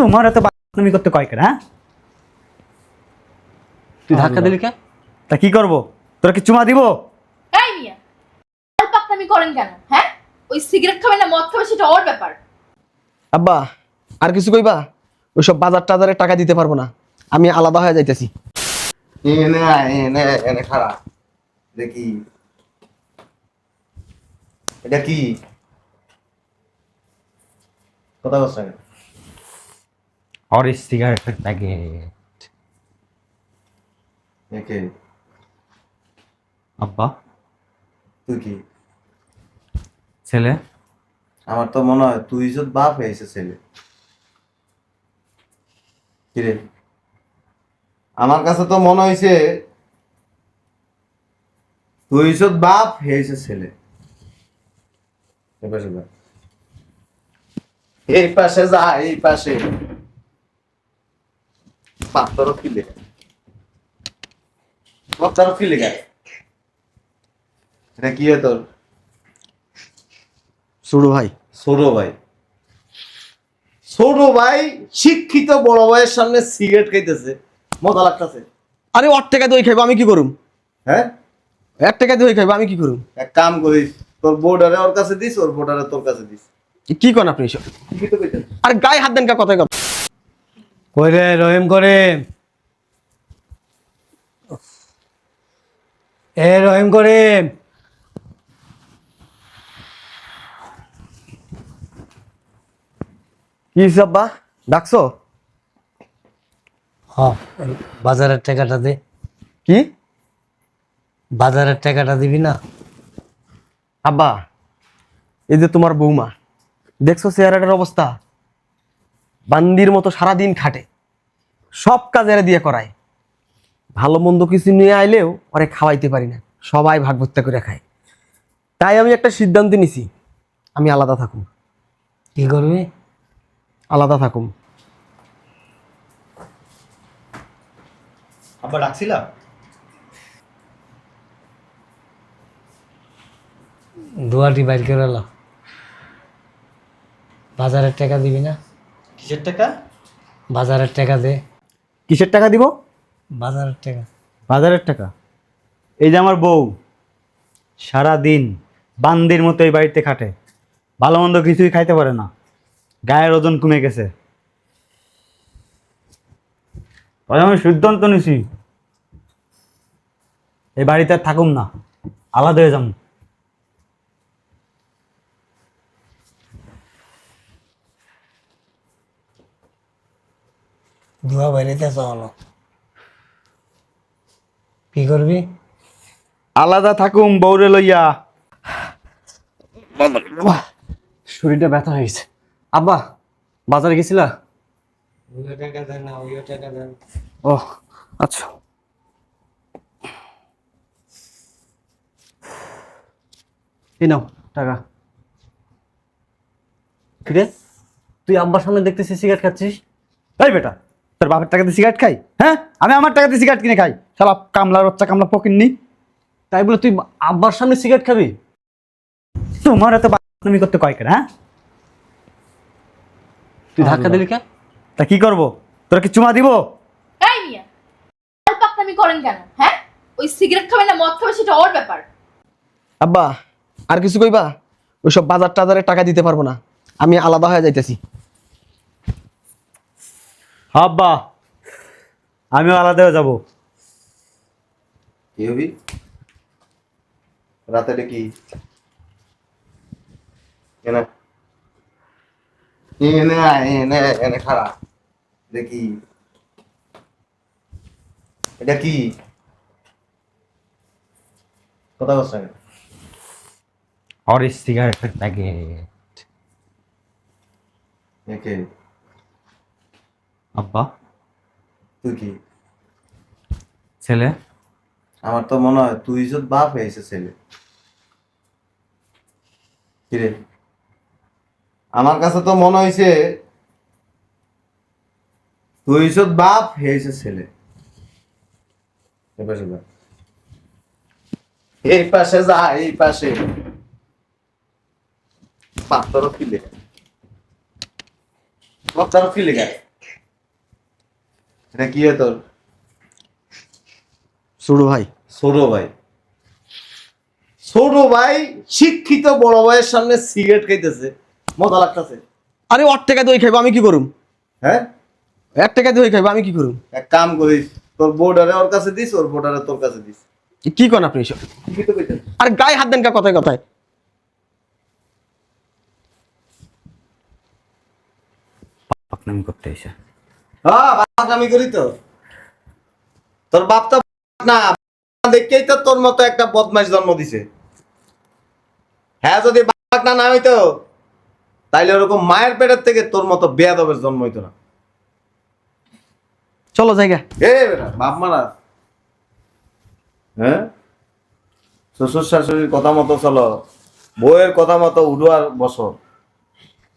তোমার এত তুমি করতে কয় কেন হ্যাঁ? তুই ধাক্কা দিলি কে? তা কি করব? তোরা কি চুমা দিব? এই মিয়া আর পাকনামি করেন কেন হ্যাঁ? ওই সিগারেট খাবে না মদ খাবে সেটা ওর ব্যাপার। আব্বা আর কিছু কইবা? ওইসব বাজার টাজারে টাকা দিতে পারব না। আমি আলাদা হয়ে যাইতেছি। এনে এনে এনে খারাপ দেখি এটা কি? কথা বলছ আর সিগারেটের প্যাকেট একে আব্বা তুই কি? ছেলে? আমার তো মনে হয় তুই যদি বাপ হয়েছে ছেলে। কিরে? আমার কাছে তো মনে হয়েছে তুই যদি বাপ হয়েছে ছেলে। এই পাশে যা এই পাশে। পাত্তর কি লেখা পাত্তর কি লেখা এটা কি তোর? শুরু ভাই। ছোট ভাই। ছোট ভাই শিক্ষিত বড় ভাইয়ের সামনে সিগারেট খাইতেছে। মজা লাগতেছে। আরে ওর টাকা দই খাইবো আমি কি করুম? হ্যাঁ? এক টাকা দই খাইবো আমি কি করুম? এক কাম করিস তোর বোর্ডারে ওর কাছে দিস ওর বোর্ডারে তোর কাছে দিস। কি করেন আপনি এসব? কি তো কইতেন আরে গায়ে হাত দেন কা কথায় কথা কই রে রহিম করে। এ রহিম করে। কি আব্বা? ডাকছো? হ বাজারের টাকাটা দে। কি? বাজারের টাকাটা দিবি না? আব্বা এই যে তোমার বৌমা দেখছ চেহারাটার অবস্থা? বান্দির মতো সারাদিন খাটে। সব কাজ এরা দিয়ে করায়। ভালো মন্দ কিছু নিয়ে আইলেও ওরে খাওয়াইতে পারি না। সবাই ভাগ ভর্তা করে খায়। তাই আমি একটা সিদ্ধান্ত নিছি আমি আলাদা থাকুম। কি করবি? আলাদা থাকুম। আব্বা ডাকছিলা দুয়াটি বাইর করে এলো। বাজারের টাকা দিবি না? কিসের টাকা? বাজারের টাকা দে। কিসের টাকা দিব? বাজারের টাকা। বাজারের টাকা? এই যে আমার বউ সারা দিন বান্দির মতো এই বাড়িতে খাটে। ভালো মন্দ কিছুই খাইতে পারে না। গায়ের ওজন কমে গেছে। আমি সিদ্ধান্ত নিছি। এই বাড়িতে আর থাকুম না। আলাদা হয়ে যাম। ধোয়া বাইরেতে চলো। কি করবি? আলাদা থাকুম বউরে লইয়া। শরীরটা ব্যথা হয়ে গেছে। আব্বা বাজারে গেছিলা? ও আচ্ছা। এই নাও টাকা। কিরে? তুই আব্বার সামনে দেখতেছিস সিগারেট খাচ্ছিস? তাই বেটা। তোর বাপের টাকাতে সিগারেট খাই? হ্যাঁ? আমি আমার টাকাতে সিগারেট কিনে খাই। শালা কামলার বাচ্চা কামলা পকিন নি। তাই বলে তুই আব্বার সামনে সিগারেট খাবি? তোমার এত তুমি করতে কয় কেন হ্যাঁ? তুই ধাক্কা দিলি কে তা কি করব? তোরা কি চুমা দিব? এই মিয়া পাকনামি করেন কেন হ্যাঁ? ওই সিগারেট খাবে না মদ খাবে সেটা ওর ব্যাপার। আব্বা আর কিছু কইবা? ওইসব বাজার টাজারে টাকা দিতে পারব না। আমি আলাদা হয়ে যাইতেছি। আব্বা আমিও আলাদা হয়ে যাব। কি হবি? রাতে কি? এনে এনে এনে এনে দেখি এটা কি? কথা বলছ না আর সিগারেটের প্যাকেট একে? আব্বা। তুই কি? ছেলে? আমার তো মনে হয় তুই যদি বাপ হয়েছে ছেলে। কিরে আমার কাছে তো মনে হয়েছে তুই যদি বাপ হয়েছে ছেলে। এই পাশে যা। এই পাশে যা এই পাশে। পাত্তর কি লেখা পাত্তর কি লেখা এটা কি হয় তোর? ভাই। ছোট ভাই। ছোট ভাই শিক্ষিত বড় ভাইয়ের সামনে সিগারেট খাইতেছে। মজা লাগতেছে। আরে ওর টাকা দই খাইবো আমি কি করুম? হ্যাঁ? এক টাকা দই খাইবো আমি কি করুম? এক কাম করিস তোর বোর্ডারে ওর কাছে দিস ওর বোর্ডারে তোর কাছে দিস। কি করেন আপনি এসব? ঠিকই তো কইতেন আরে গায়ে হাত দেন কা কথায় কথায়। পাকনামি করতে এসে হ্যাঁ করি তো। তোর বাপ তো না দেখেই তো তোর মতো একটা বদমাইশ জন্ম দিছে। হ্যাঁ যদি বাপ না না হইতো তাইলে ওরকম মায়ের পেটের থেকে তোর মতো বেয়াদবের জন্ম হইতো না। চলো জায়গা। এ বেটা বাপ মারা। হ্যাঁ? শ্বশুর শাশুড়ির কথা মতো চলো বউয়ের কথা মতো উডুয়ার বসো।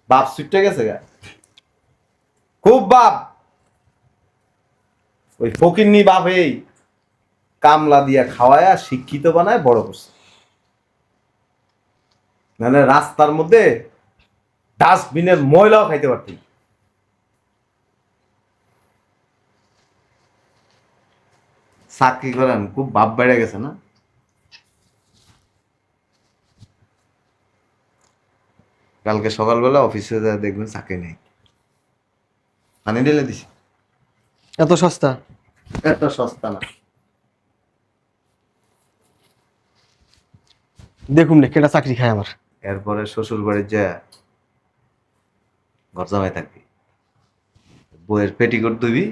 বাপ ছুটে গেছে গা। খুব বাপ। ওই ফকিন্নি বাপ এই কামলা দিয়া খাওয়ায়া শিক্ষিত বানায় বড় করছে। মানে রাস্তার মধ্যে ডাস্টবিনের ময়লাও খাইতে পারতি চাকরি করেন, খুব বাপ বেড়ে গেছে না? কালকে সকালবেলা অফিসে দেখবেন চাকরি নেই। পানি ঢেলে দিছি। এত সস্তা? এত সস্তা না। দেখুন না কেটা চাকরি খায় আমার? এরপরে শ্বশুর বাড়ির যা ঘর জামাই থাকবি বইয়ের পেটিকোট দিবি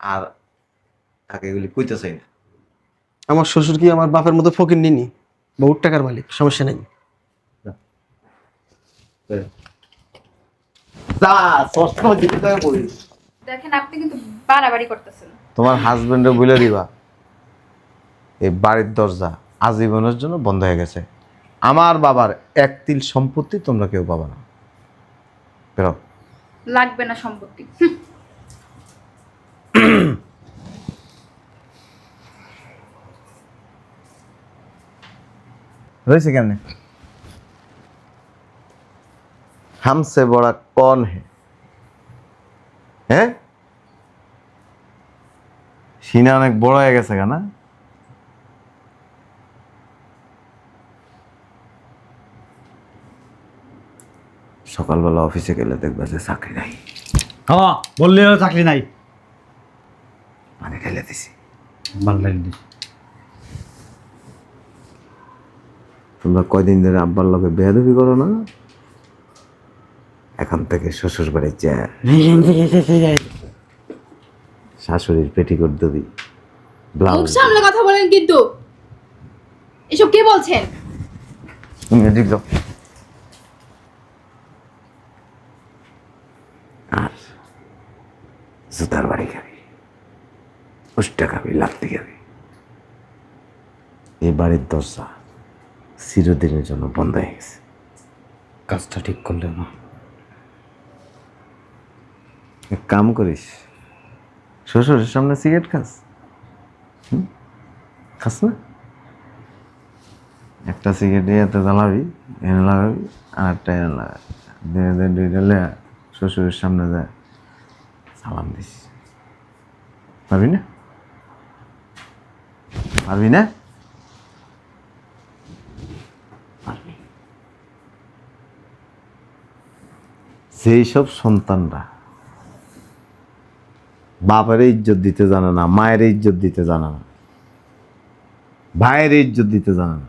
আর তাকে এগুলি কইতে চাই না। আমার শ্বশুর কি আমার বাপের মতো ফকির নিনি? বহুত টাকার মালিক সমস্যা নেই। যা দেখেন আপনি কিন্তু বাড়াবাড়ি করতেছেন। তোমার হাজবেন্ডে বলে দিবা। এই বাড়ির দরজা আজীবনের জন্য বন্ধ হয়ে গেছে। আমার বাবার এক তিল সম্পত্তি তোমরা কেউ পাবা না। বেরো। লাগবে না সম্পত্তি। হুম, হয়েছে কেমনে? হামসে বড়া কন হে। হ্যাঁ? সিনা অনেক বড় হয়ে গেছে কেন সকালবেলা অফিসে গেলে দেখবে যে চাকরি নাই। হ্যাঁ বললে চাকরি নাই। পানি ঢেলে দিছি। তোমরা কয়দিন ধরে আব্বার লোকে বেয়াদবি করো না? এখান থেকে শ্বশুর বাড়ি যা শাশুড়ির পেটিকোট দিবি মুখ ব্লাউজ সামলে কথা বলেন কিন্তু। এসব কে বলছেন? তুমি এদিক যাও আর জুতার বাড়ি খাবি উষ্টা খাবি লাত্তি খাবি। এই বাড়ির দরজা চিরদিনের জন্য বন্ধ হয়ে গেছে। কাজটা ঠিক করলে না এক কাম করিস শ্বশুরের সামনে সিগারেট খাস? খাস না? একটা সিগারেট এতে জ্বালাবি, এনে লাগাবি আর একটা এনে লাগাবি। দিনে দিনে দুইটা শ্বশুরের সামনে যায় সালাম দিস। পারবি না? পারবি না? সেই সব সন্তানরা বাপের ইজ্জত দিতে জানে না, মায়ের ইজ্জত দিতে জানে না, ভাইয়ের ইজ্জত দিতে জানে না।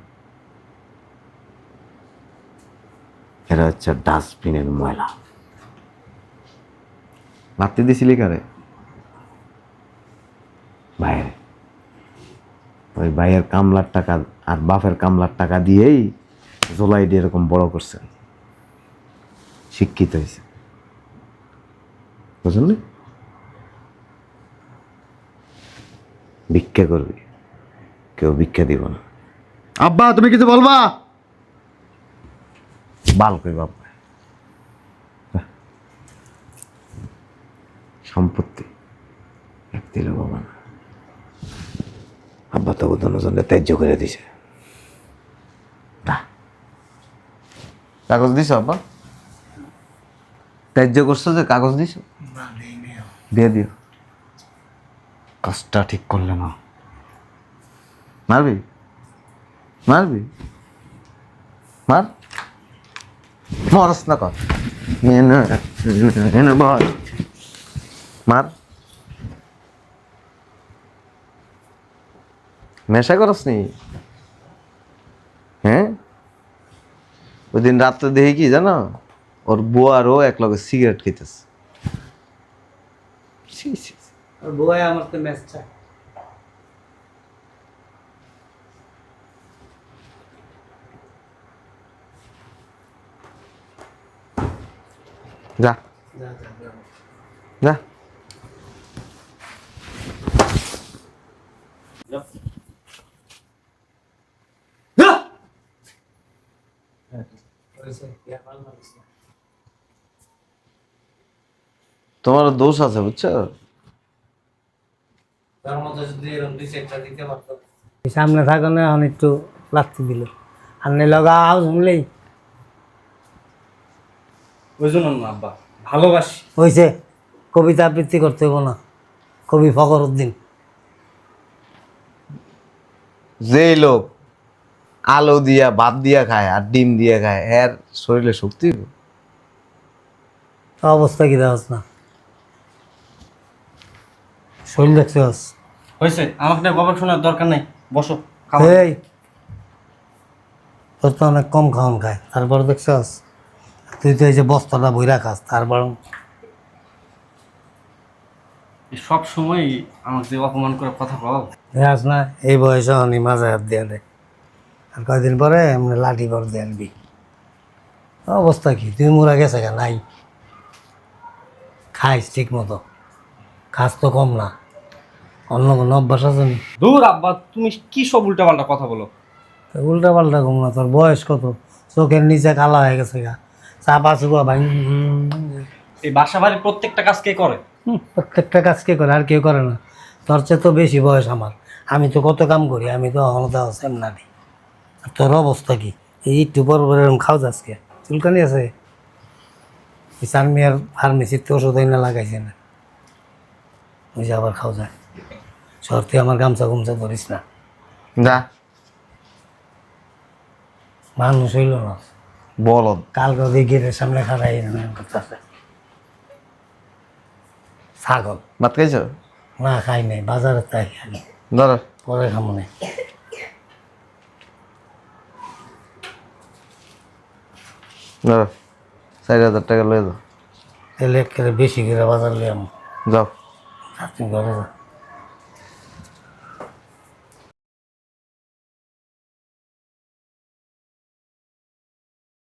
এরা হচ্ছে ডাস্টবিনের ময়লা। লাত্তি দিছিলি কারে? ভাইয়ের। ওই ভাইয়ের কামলার টাকা আর বাপের কামলার টাকা দিয়েই জোলাই দিয়ে এরকম বড় করছে। শিক্ষিত হয়েছে। বুঝলি? ভিক্ষা করবি। কেউ ভিক্ষা দিব না। আব্বা তুমি কিছু বলবা? বাল কই বাপ সম্পত্তি এক দিল বাবা না। আব্বা তো দুজনে ত্যায্য করে দিছে। কাগজ দিছ আব্বা? ত্যায্য করছ যে কাগজ দিছ? দিয়ে দিও। কাজটা ঠিক করলে না। মারবি? মারবি? মার। মরস না কর। মার। নেশা করস নি? হ্যাঁ ওই দিন রাত্রে দেখি কি জানো? ওর বুয়ারও এক লগে সিগারেট খেতেছে ছি, ছি, ছি। বউয়ে আমার তো ম্যাচ চায় যা যা তোমার দোষ আছে বুঝছ তার মধ্যে যদি এরকম দুই চারটা দিতে পারতো। সামনে থাকো না এখন একটু লাগতে দিল। আর নেই লগা আও শুনলেই? ওই জন্য না আব্বা ভালোবাসি। হয়েছে কবিতা আবৃত্তি করতে হব না। কবি ফকর উদ্দিন। যে লোক আলো দিয়া ভাত দিয়া খায় আর ডিম দিয়া খায় এর শরীরে শক্তি তো অবস্থা কি দেওয়াস না? শরীর দেখছিস হয়েছে আমাকে না গবেষ শোনার দরকার নেই বসো এই তোর তো অনেক কম খাওয়ান খায় তারপর দেখছিস তুই তো এই যে বস্তাটা বইরা খাস তারপর সব সময় আমাকে যে অপমান করে কথা বলো দেখাস না এই বয়সে অনি মাঝে হাত দিয়ে দেয় আর কয়দিন পরে এমনি লাঠি পর দিয়ে আনবি। অবস্থা কি? তুই মোরা গেছে নাই। খাইস ঠিক মতো। খাস তো কম না। অন্য কোনো অভ্যাস আছে নি? দূর আব্বা তুমি কি সব উল্টাপাল্টা কথা বলো? উল্টা পাল্টা কম না তোর বয়স কত? চোখের নিচে কালা হয়ে গেছে গা। চাপা চুপা ভাই। এই বাসা বাড়ির প্রত্যেকটা কাজ কে করে? প্রত্যেকটা কাজ কে করে আর কেউ করে না। তোর চেয়ে তো বেশি বয়স আমার। আমি তো কত কাম করি আমি তো এখনও তো সেম না আর তোর অবস্থা কি? এই একটু পর এরকম খাও আজকে চুলকানি আছে? এই চানমিয়ার ফার্মেসিতে ওষুধ না লাগাইছে না। ওই যে আবার খাও যায়। সরতে আমার গামছা গুমছা ধরিস না। যা। মানুষ হইল না। বলদ। কালকে ওই গেটের সামনে খাড়াই করতেছে। ছাগল। ভাত খাইছো? না খাই নাই বাজারে তাই খাই। ধরো। পরে খামো নাই ধরো। চার হাজার টাকা লয়ে যাও। তাহলে একেবারে বেশি করে বাজার লিয়াম যাও। আপনি ঘরে যা